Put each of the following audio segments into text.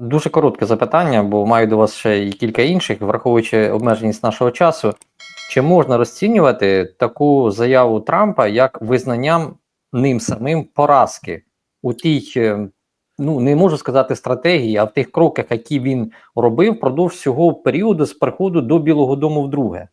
Дуже коротке запитання, бо маю до вас ще і кілька інших, враховуючи обмеженість нашого часу. Чи можна розцінювати таку заяву Трампа як визнанням ним самим поразки у тій, е, ну не можу сказати стратегії, а в тих кроках, які він робив впродовж всього періоду з приходу до Білого Дому вдруге?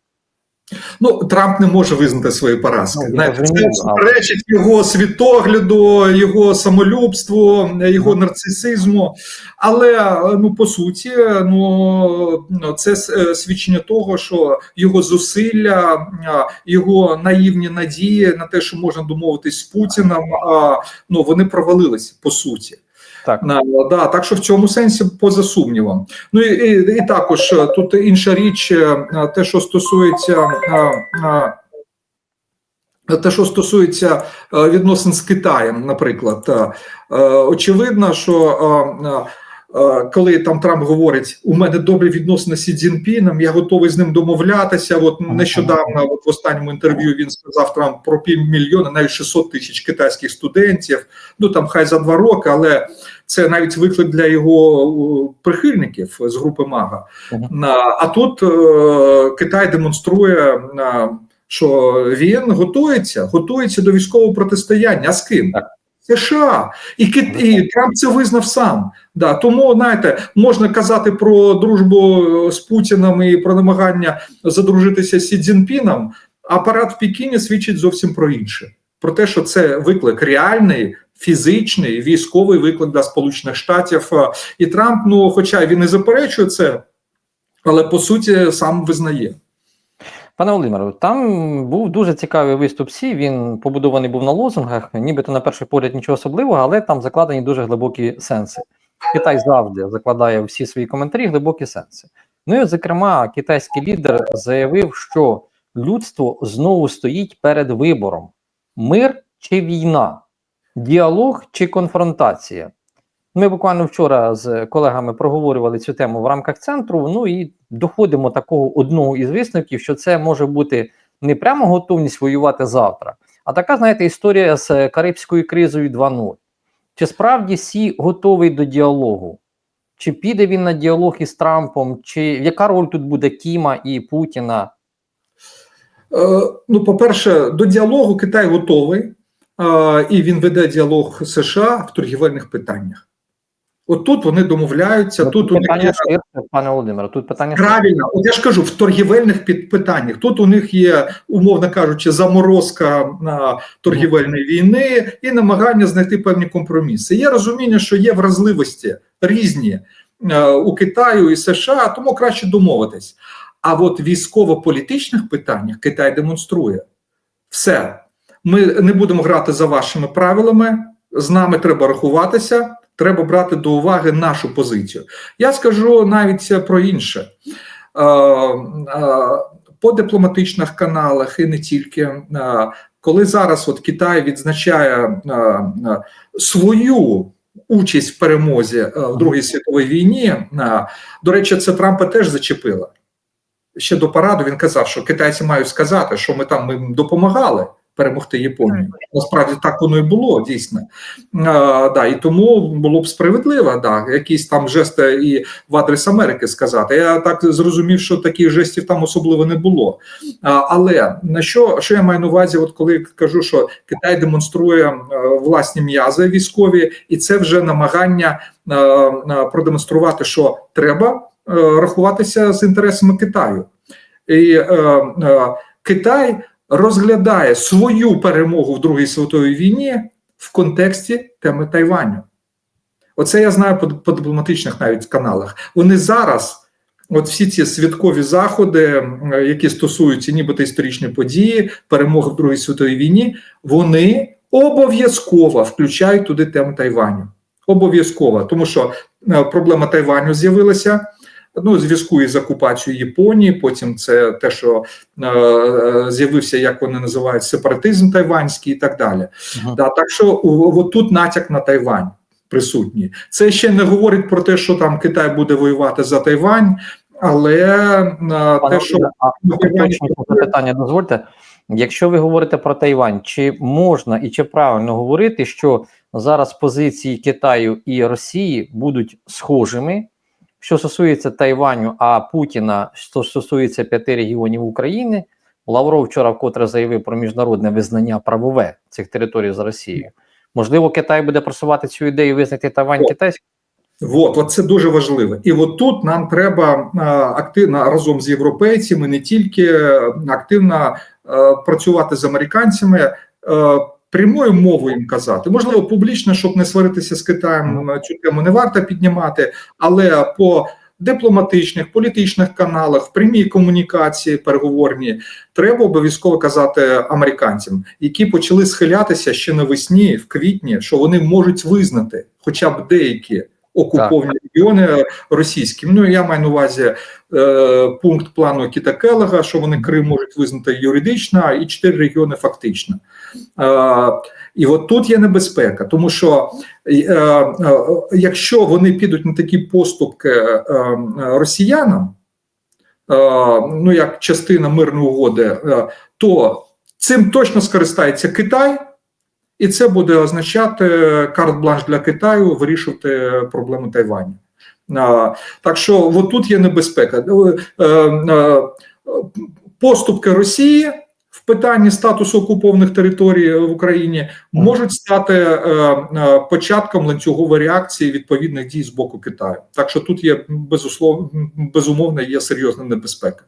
Ну, Трамп не може визнати свої поразки. Ну, це суперечить його світогляду, його самолюбству, його нарцисизму. Але ну по суті, ну це е, свідчення того, що його зусилля, його наївні надії на те, що можна домовитись з Путіним, а, ну вони провалились по суті. Так. На, да, так що в цьому сенсі поза сумнівом. Ну і, і, і також е, тут інша річ, е, те, що стосується. е, те, що стосується відносин з Китаєм, наприклад, очевидно, що коли там Трамп говорить, у мене добрі відносини з Сі Цзіньпіном, я готовий з ним домовлятися. От нещодавно, от в останньому інтерв'ю, він сказав Трамп про півмільйона, навіть 600 тисяч китайських студентів. Ну там хай за два роки, але це навіть виклик для його е, прихильників з групи Мага. А тут е, Китай демонструє. е, що він готується, готується до військового протистояння. А з ким? США і Кит... і Трамп це визнав сам. Да, тому знаєте, можна казати про дружбу е, з Путіним і про намагання задружитися з Сі Цзіньпіном, а Апарат в Пекіні свідчить зовсім про інше: про те, що це виклик реальний. Фізичний військовий виклик для Сполучених Штатів Е, і Трамп, ну хоча він і заперечує це, але по суті сам визнає. Пане Володимире, там був дуже цікавий виступ Сі. Він побудований був на лозунгах, нібито на перший погляд нічого особливого, але там закладені дуже глибокі сенси. Китай завжди закладає всі свої коментарі глибокі сенси. Ну і, зокрема, китайський лідер заявив, що людство знову стоїть перед вибором: мир чи війна, діалог чи конфронтація. Ми буквально вчора з колегами проговорювали цю тему в рамках центру. Ну і доходимо такого одного із висновків, що це може бути не прямо готовність воювати завтра, а така, знаєте, історія з Карибською кризою 2.0. Чи справді Сі готовий до діалогу? Чи піде він на діалог із Трампом, чи яка роль тут буде Кіма і Путіна? Е, Ну, по-перше, до діалогу Китай готовий, е, і він веде діалог США в торгівельних питаннях. От тут вони домовляються. Тут у них є ширше, пане Володимире. Тут питання правильно. От я ж кажу, в торгівельних під- питаннях. Тут у них є, умовно кажучи, заморозка на торгівельної війни і намагання знайти певні компроміси. Є розуміння, що є вразливості різні е, у Китаю і США, тому краще домовитись. А от військово-політичних питаннях Китай демонструє все. Ми не будемо грати за вашими правилами. З нами треба рахуватися. Треба брати до уваги нашу позицію. Я скажу навіть про інше. Е, е, По дипломатичних каналах і не тільки, е, коли зараз от Китай відзначає свою участь в перемозі в Другій світовій війні, до речі, це Трампа теж зачепило. Ще до параду він казав, що китайці мають сказати, що ми там ми їм допомагали перемогти Японію. Насправді так воно і було дійсно. А, да, і тому було б справедливо, да, якісь там жести і в адрес Америки сказати. Я так зрозумів, що таких жестів там особливо не було. А, але на що, що я маю на увазі, от коли кажу, що Китай демонструє е, власні м'язи військові, і це вже намагання е, е, продемонструвати, що треба рахуватися з інтересами Китаю. І е, е, Китай розглядає свою перемогу в Другій світовій війні в контексті теми Тайваню. Оце я знаю по, по дипломатичних навіть каналах. Вони зараз, от всі ці святкові заходи, які стосуються нібито історичної події, перемоги в Другій світовій війні, вони обов'язково включають туди тему Тайваню. Обов'язково, тому що е, проблема Тайваню з'явилася. Ну, зв'язку із окупацією Японії, потім це те, що е, з'явився, як вони називають, сепаратизм тайванський і так далі. Мгм. Да, так що от тут натяк на Тайвань присутній. Це ще не говорить про те, що там Китай буде воювати за Тайвань, але е, те, що а Тайвань- запитання дозвольте. Якщо ви говорите про Тайвань, чи можна і чи правильно говорити, що зараз позиції Китаю і Росії будуть схожими. Що стосується Тайваню, а Путіна, що стосується п'яти регіонів України, Лавров вчора вкотре заявив про міжнародне визнання правове цих територій за Росією. Можливо, Китай буде просувати цю ідею визнати Тайвань китайським? Вот, от це дуже важливо. І от тут нам треба активно разом з європейцями не тільки активно працювати з американцями, прямою мовою їм казати. Можливо, публічно, щоб не сваритися з Китаєм, цю тему не варто піднімати, але по дипломатичних, політичних каналах, в прямій комунікації переговорні, треба обов'язково казати американцям, які почали схилятися ще навесні, в квітні, що вони можуть визнати хоча б деякі окуповані регіони російські. Ну я маю на увазі е, пункт плану Кіта Келега, що вони Крим можуть визнати юридично, і чотири регіони фактично. Е, і от тут є небезпека, тому що е, е, якщо вони підуть на такі поступки е, е, росіянам, е, ну як частина мирної угоди, е, то цим точно скористається Китай. І це буде означати карт-бланш для Китаю вирішувати проблему Тайваню. Так що от тут є небезпека. Е, е, Поступки Росії в питанні статусу окупованих територій в Україні можуть стати е, е, початком ланцюгової реакції відповідних дій з боку Китаю. Так що тут є безусловно безумовно є серйозна небезпека.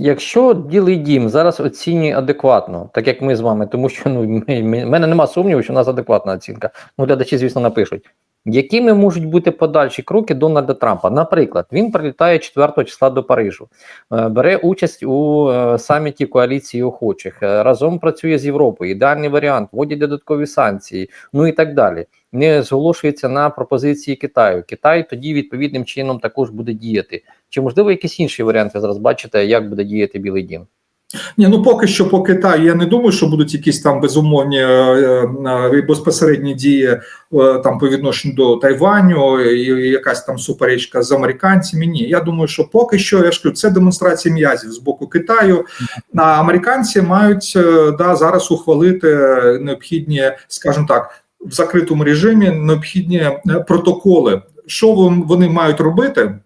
Якщо Білий Дім зараз оцінює адекватно, так як ми з вами, тому що ну ми, ми, мене нема сумніву, що у нас адекватна оцінка. Ну, глядачі, звісно, напишуть. Якими можуть бути подальші кроки Дональда Трампа? Наприклад, він прилітає 4 числа до Парижу, е, бере участь у е, саміті коаліції охочих, е, разом працює з Європою. Ідеальний варіант, вводять додаткові санкції, ну і так далі. Не зголошується на пропозиції Китаю. Китай тоді відповідним чином також буде діяти. Чи можливо якісь інші варіанти зараз бачите, як буде діяти Білий Дім? Ні, ну поки що по Китаю я не думаю, що будуть якісь там безумовні е, е, безпосередні дії е, там по відношенню до Тайваню, і якась там суперечка з американцями. Ні, я думаю, що поки що я ж кажу, це демонстрація м'язів з боку Китаю. А американці мають да зараз ухвалити необхідні, скажімо так, в закритому режимі необхідні протоколи, що вони мають робити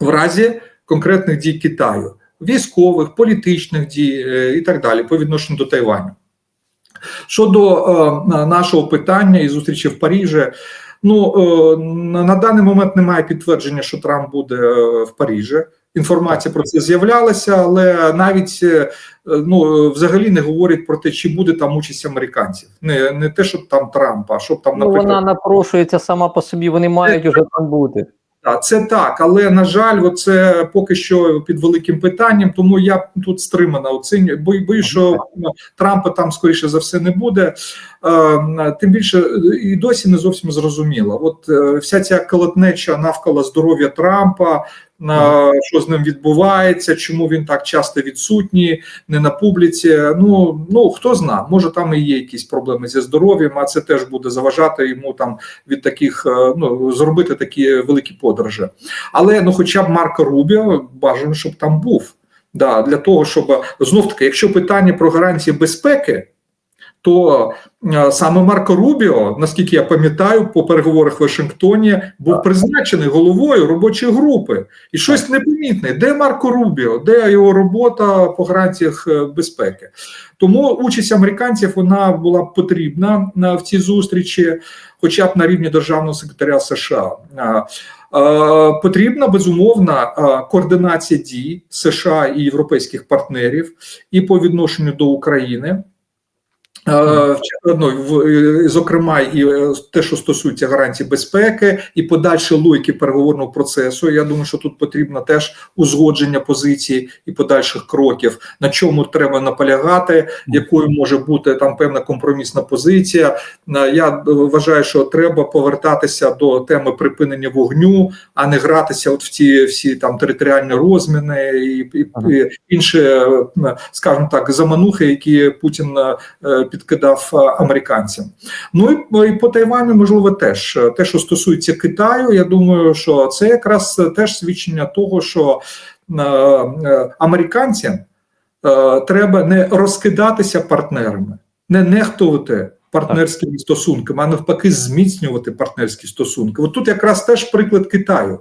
в разі конкретних дій Китаю військових, політичних дій і так далі по відношенню до Тайваню. Щодо е, нашого питання і зустрічі в Парижі, ну е, на даний момент немає підтвердження, що Трамп буде е, в Парижі. Інформація про це з'являлася, але навіть ну взагалі не говорять про те, чи буде там участь американців. Не не те, щоб там Трамп, а щоб там наприклад... Ну, вона напрошується сама по собі. Вони мають уже там бути. Так, це так, але на жаль, це поки що під великим питанням. Тому я тут стримана оцінюю. Бо боюсь, що Трампа там скоріше за все не буде. Е, тим більше і досі не зовсім зрозуміло. От е, вся ця колотнеча навколо здоров'я Трампа. На що з ним відбувається, чому він так часто відсутній, не на публіці. Ну ну хто зна, може там і є якісь проблеми зі здоров'ям, а це теж буде заважати йому там від таких ну зробити такі великі подорожі. Але ну, хоча б Марко Рубіо бажано, щоб там був. Да, Для того, щоб знов таки, якщо питання про гарантії безпеки то е, саме Марко Рубіо, наскільки я пам'ятаю, по переговорах в Вашингтоні був призначений головою робочої групи, і щось непомітне. Де Марко Рубіо, де його робота по гарантіях е, безпеки? Тому участь американців вона була потрібна в цій зустрічі, хоча б на рівні державного секретаря США. Е, потрібна безумовна координація дій США і європейських партнерів і по відношенню до України. Ну, зокрема, і е, те, що стосується гарантій безпеки, і подальші логіки переговорного процесу. Я думаю, що тут потрібно теж узгодження позицій і подальших кроків, на чому треба наполягати, якою може бути там певна компромісна позиція. Я вважаю, що треба повертатися до теми припинення вогню, а не гратися от в ті всі там територіальні розміни і, і, і інші, скажімо так, заманухи, які Путін підкидав американцям. Ну і, і по Тайваню, можливо, теж те, що стосується Китаю, я думаю, що це якраз теж свідчення того, що е, е, американцям е, треба не розкидатися партнерами, не нехтувати партнерськими стосунками, а навпаки, зміцнювати партнерські стосунки. От тут якраз теж приклад Китаю.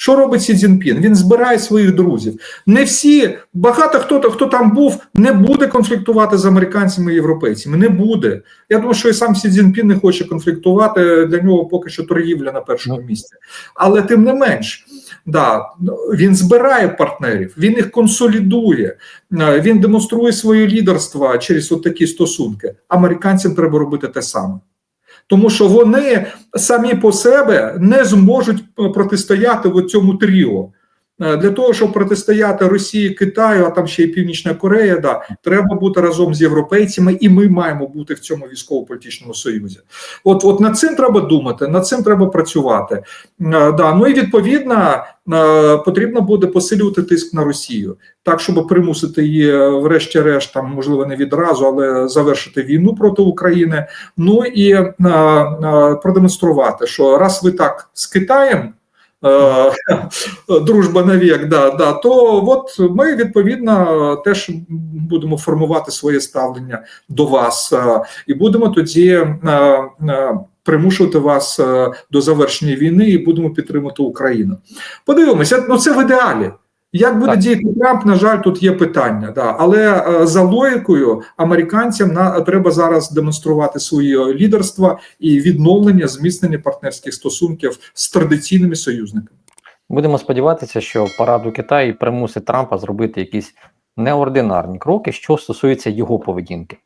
Що робить Сі Цзіньпін? Він збирає своїх друзів. Не всі, багато хто хто там був, не буде конфліктувати з американцями і європейцями. Не буде. Я думаю, що і сам Сі Цзіньпін не хоче конфліктувати. Для нього поки що торгівля на першому місці. Але тим не менш, да, він збирає партнерів, він їх консолідує, е, він демонструє своє лідерство через от такі стосунки. Американцям треба робити те саме. Тому що вони самі по себе не зможуть е, протистояти в цьому тріо. Е, Для того, щоб протистояти Росії, Китаю, а там ще й Північна Корея, да, треба бути разом з європейцями, і ми маємо бути в цьому військово-політичному союзі. От, от над цим треба думати, над цим треба працювати. Е, Да, ну і відповідно е, потрібно буде посилювати тиск на Росію, так щоб примусити її, врешті-решт, там можливо не відразу, але завершити війну проти України. Ну і продемонструвати, що раз ви так з Китаєм. Е, Дружба навік, да, да, то от ми відповідно теж будемо формувати своє ставлення до вас е, і будемо тоді е, примушувати вас до завершення війни і будемо підтримати Україну. Подивимося, ну це в ідеалі. Як буде Так. діяти Трамп, на жаль, тут є питання. Да. Але е, за логікою американцям на треба зараз демонструвати своє лідерство і відновлення, зміцнення партнерських стосунків з традиційними союзниками. Будемо сподіватися, що параду Китаю примусить Трампа зробити якісь неординарні кроки, що стосується його поведінки.